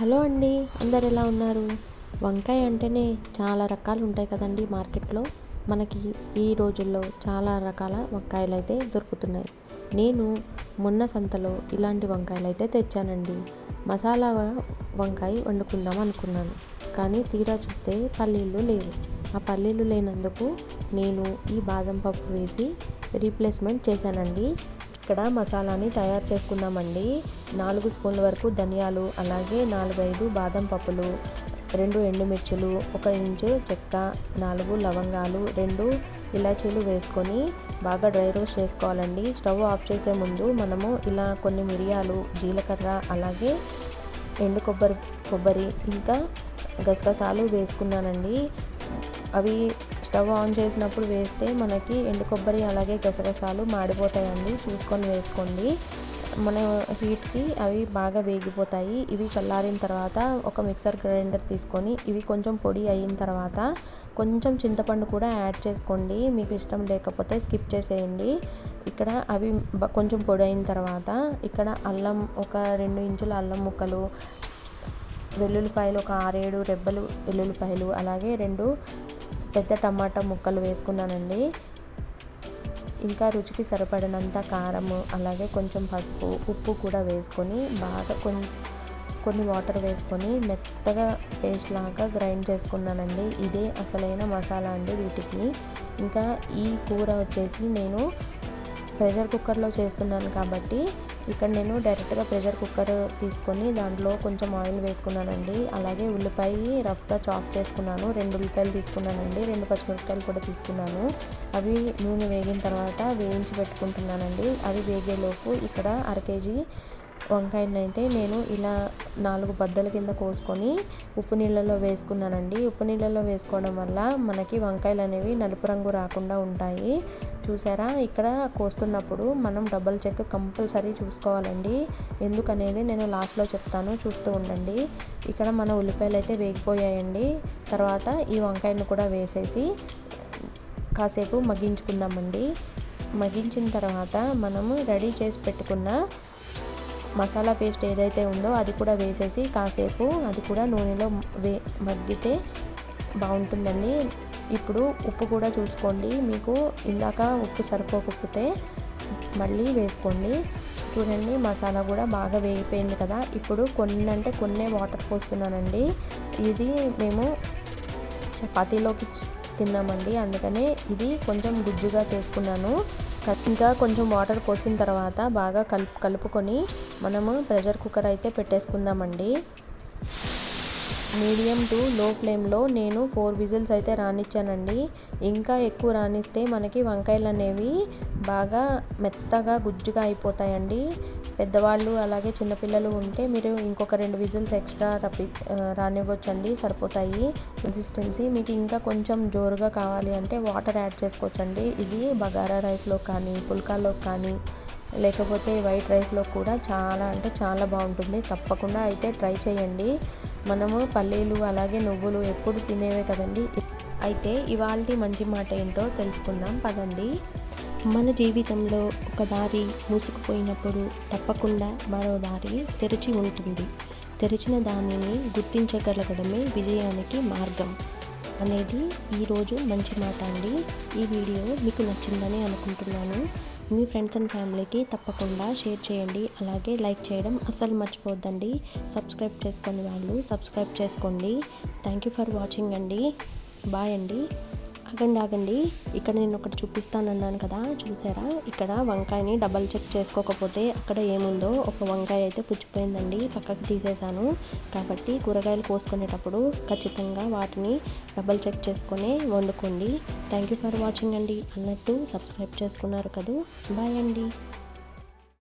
Hello అండి అందరు ఎలా ఉన్నారు? వంకాయ అంటేనే చాలా రకాలు ఉంటాయి కదండి మార్కెట్లో. మనకి ఈ రోజుల్లో చాలా రకాల వంకాయలు అయితే దొరుకుతున్నాయి. నేను మొన్న సంతలో ఇలాంటి వంకాయలు అయితే తెచ్చానండి. మసాలా వంకాయ వండుకుందాం అనుకున్నాను. కానీ తీరా చూస్తే పల్లీలు లేవు. ఆ పల్లీలు లేనందుకు నేను ఈ బాదం పప్పు వేసి రీప్లేస్మెంట్ చేశానండి. ఇక్కడ మసాలాని తయారు చేసుకుందామండి నాలుగు స్పూన్ల వరకు ధనియాలు అలాగే నాలుగైదు బాదం పప్పులు రెండు ఎండుమిర్చులు ఒక ఇంచు చెక్క నాలుగు లవంగాలు రెండు ఇలాచీలు వేసుకొని బాగా డ్రై రోస్ట్ చేసుకోవాలండి. స్టవ్ ఆఫ్ చేసే ముందు మనము ఇలా కొన్ని మిరియాలు జీలకర్ర అలాగే ఎండు కొబ్బరి కొబ్బరి ఇంకా గసగసాలు వేసుకున్నానండి. అవి స్టవ్ ఆన్ చేసినప్పుడు వేస్తే మనకి ఎండు కొబ్బరి అలాగే గసగసాలు మాడిపోతాయండి. చూసుకొని వేసుకోండి. మన హీట్కి అవి బాగా వేగిపోతాయి. ఇవి చల్లారిన తర్వాత ఒక మిక్సర్ గ్రైండర్ తీసుకొని ఇవి కొంచెం పొడి అయిన తర్వాత కొంచెం చింతపండు కూడా యాడ్ చేసుకోండి. మీకు ఇష్టం లేకపోతే స్కిప్ చేసేయండి. ఇక్కడ అవి కొంచెం పొడి అయిన తర్వాత ఇక్కడ అల్లం ఒక రెండు ఇంచుల అల్లం ముక్కలు వెల్లుల్లిపాయలు ఒక ఆరేడు రెబ్బలు వెల్లుల్లిపాయలు అలాగే రెండు పెద్ద టమాటా ముక్కలు వేసుకున్నానండి. ఇంకా రుచికి సరిపడినంత కారము అలాగే కొంచెం పసుపు ఉప్పు కూడా వేసుకొని బాగా కొన్ని కొన్ని వాటర్ వేసుకొని మెత్తగా పేస్ట్ లాగా గ్రైండ్ చేసుకున్నానండి. ఇదే అసలైన మసాలా అండి వీటికి. ఇంకా ఈ కూర వచ్చేసి నేను ప్రెషర్ కుక్కర్లో చేస్తున్నాను కాబట్టి ఇక్కడ నేను డైరెక్ట్గా ప్రెషర్ కుక్కర్ తీసుకొని దాంట్లో కొంచెం ఆయిల్ వేసుకున్నానండి. అలాగే ఉల్లిపాయ రఫ్గా చాప్ చేసుకున్నాను. రెండు ఉల్లిపాయలు తీసుకున్నానండి. రెండు పచ్చిమిరపకాయలు కూడా తీసుకున్నాను. అవి నూనె వేగిన తర్వాత వేయించి పెట్టుకుంటున్నానండి. అవి వేగేలోపు ఇక్కడ అర కేజీ వంకాయలను నేను ఇలా నాలుగు బద్దల కింద కోసుకొని ఉప్పు నీళ్ళలో వేసుకున్నానండి. ఉప్పు నీళ్ళలో వేసుకోవడం వల్ల మనకి వంకాయలు అనేవి నలుపు రంగు రాకుండా ఉంటాయి. చూసారా? ఇక్కడ కోస్తున్నప్పుడు మనం డబల్ చెక్ కంపల్సరీ చూసుకోవాలండి. ఎందుకనేది నేను లాస్ట్లో చెప్తాను. చూస్తూ ఉండండి. ఇక్కడ మన ఉల్లిపాయలు అయితే వేగిపోయాయండి. తర్వాత ఈ వంకాయలను కూడా వేసేసి కాసేపు మగ్గించుకుందామండి. మగ్గించిన తర్వాత మనము రెడీ చేసి పెట్టుకున్న మసాలా పేస్ట్ ఏదైతే ఉందో అది కూడా వేసేసి కాసేపు అది కూడా నూనెలో వే మగ్గితే బాగుంటుందండి. ఇప్పుడు ఉప్పు కూడా చూసుకోండి. మీకు ఇందాక ఉప్పు సరిపోకపోతే మళ్ళీ వేసుకోండి. చూడండి మసాలా కూడా బాగా వేగిపోయింది కదా. ఇప్పుడు కొన్ని అంటే కొన్ని వాటర్ పోస్తున్నానండి. ఇది మేము చపాతీలోకి తిన్నామండి. అందుకనే ఇది కొంచెం గుజ్జుగా చేసుకున్నాను. ఇంకా కొంచెం వాటర్ పోసిన తర్వాత బాగా కలుపు కలుపుకొని మనము ప్రెషర్ కుక్కర్ అయితే పెట్టేసుకుందామండి. మీడియం టు లో ఫ్లేమ్లో నేను ఫోర్ విజిల్స్ అయితే రానిచ్చానండి. ఇంకా ఎక్కువ రానిస్తే మనకి వంకాయలు అనేవి బాగా మెత్తగా గుజ్జుగా అయిపోతాయండి. పెద్దవాళ్ళు అలాగే చిన్నపిల్లలు ఉంటే మీరు ఇంకొక రెండు విజిల్స్ ఎక్స్ట్రా రప్పి రానివ్వచ్చండి. సరిపోతాయి కన్సిస్టెన్సీ. మీకు ఇంకా కొంచెం జోరుగా కావాలి అంటే వాటర్ యాడ్ చేసుకోవచ్చండి. ఇది బగారా రైస్లో కానీ పుల్కాలో కానీ లేకపోతే వైట్ రైస్లో కూడా చాలా అంటే చాలా బాగుంటుంది. తప్పకుండా అయితే ట్రై చేయండి. మనము పల్లీలు అలాగే నువ్వులు ఎప్పుడు తినేవే కదండి? అయితే ఇవాళ మంచి మాట ఏంటో తెలుసుకుందాం పదండి. మన జీవితంలో ఒక దారి మూసుకుపోయినప్పుడు తప్పకుండా మరో దారి తెరిచి ఉంటుంది. తెరిచిన దానిని గుర్తించగలగడమే విజయానికి మార్గం అనేది ఈరోజు మంచి మాట అండి. ఈ వీడియో మీకు నచ్చిందని అనుకుంటున్నాను. మీ ఫ్రెండ్స్ అండ్ ఫ్యామిలీకి తప్పకుండా షేర్ చేయండి. అలాగే లైక్ చేయడం అస్సలు మర్చిపోద్దండి సబ్స్క్రైబ్ చేసుకుని వాళ్ళు సబ్స్క్రైబ్ చేసుకోండి. థ్యాంక్ యూ ఫర్ వాచింగ్ అండి. బాయ్ అండి. ఆగండి ఆగండి. ఇక్కడ నేను ఒకటి చూపిస్తానన్నాను కదా చూసారా? ఇక్కడ వంకాయని డబల్ చెక్ చేసుకోకపోతే అక్కడ ఏముందో ఒక వంకాయ అయితే పుచ్చిపోయిందండి పక్కకు తీసేసాను కాబట్టి కూరగాయలు కోసుకునేటప్పుడు ఖచ్చితంగా వాటిని డబల్ చెక్ చేసుకొని వండుకోండి. థ్యాంక్ యూ ఫర్ వాచింగ్ అండి. అన్నట్టు సబ్స్క్రైబ్ చేసుకున్నారు కదా? బాయ్ అండి.